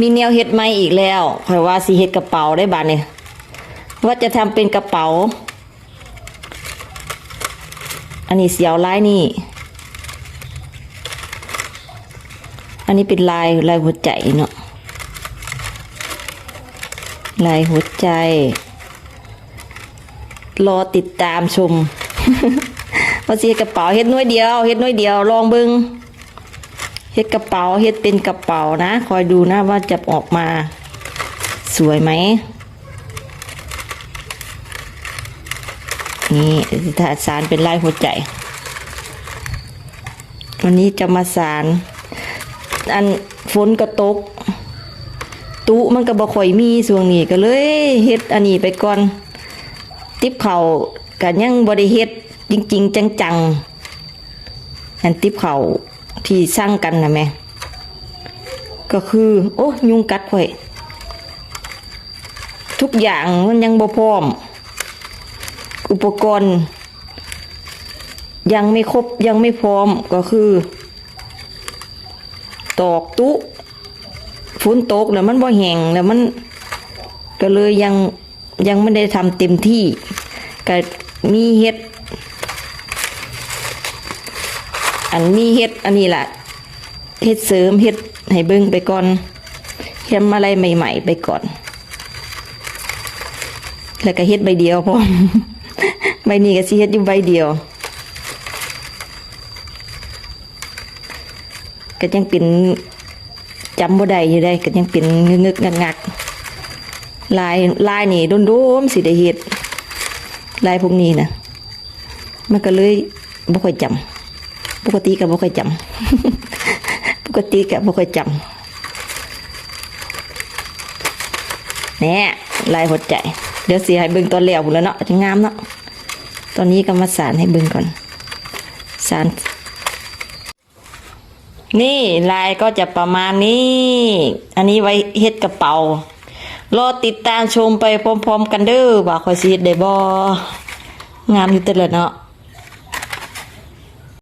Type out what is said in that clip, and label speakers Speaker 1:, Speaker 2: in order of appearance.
Speaker 1: มีแนวเฮ็ดใหม่อีกแล้วข่อยว่าสิเฮ็ดกระเป๋าได้บาดเนี่ยว่าจะทำเป็นกระเป๋า อันนี้เสียวลายนี่ อันนี้เป็นลายลายหัวใจเนาะลายหัวใจ รอติดตามชมว่าสิเฮ็ดกระเป๋าเฮ็ดหน้อยเดียวเฮ็ดหน้อยเดียวลองเบิ่ง เฮ็ดกระเป๋าเฮ็ดเป็นกระเป๋านะ คอยดูนะว่าจะออกมาสวยไหมนี่ถ้าสารเป็นลายหัวใจ วันนี้จะมาสารอันฝนก็ตก ตุมันก็บ่ค่อยมีช่วงนี้ก็เลยเฮ็ดอันนี้ไปก่อน ติบเข่าก็ยังบ่ได้เฮ็ดจริง ๆ จังๆอันติบเข่า ที่สร้างกันนะแม่ก็คือ โอ้ยุงกัดข่อยทุกอย่างมันยังบ่พร้อม อุปกรณ์ ยังไม่ครบยังไม่พร้อมก็คือ ตอกตุฝนตกแล้วมันบ่แห้งแล้วมันก็เลยยังยังไม่ได้ทำเต็มที่ก็มีเฮ็ด อันมีเฮ็ดอันนี้แหละเฮ็ดเสริมเฮ็ดให้เบิ่งไปก่อนเฮ็ดอะไรใหม่ ๆ ไปก่อน แล้วก็เฮ็ดใบเดียวพร้อมใบนี้ก็สิเฮ็ดอยู่ใบเดียวก็ยังเป็นจำบ่ได้อยู่ได้ก็ยังเป็นงึกๆงักๆลายลายนี่โดนๆสิได้เฮ็ดลายพวกนี้นะมันก็เลยบ่ค่อยจำ ปกติก็บ่ค่อยจำ ปกติก็บ่ค่อยจำแหน่ลายหัวใจ เดี๋ยวสิให้เบิ่งตอนแล้วพุ่นแล้วเนาะจะงามเนาะ ตอนนี้ก็มาสานให้เบิ่งก่อน สานนี่ลายก็จะประมาณนี้ อันนี้ไว้เฮ็ดกระเป๋ารอติดตามชมไปพร้อมๆ กันเด้อว่าคอยสิเฮ็ดได้บ่งามอยู่แต่ละเนาะ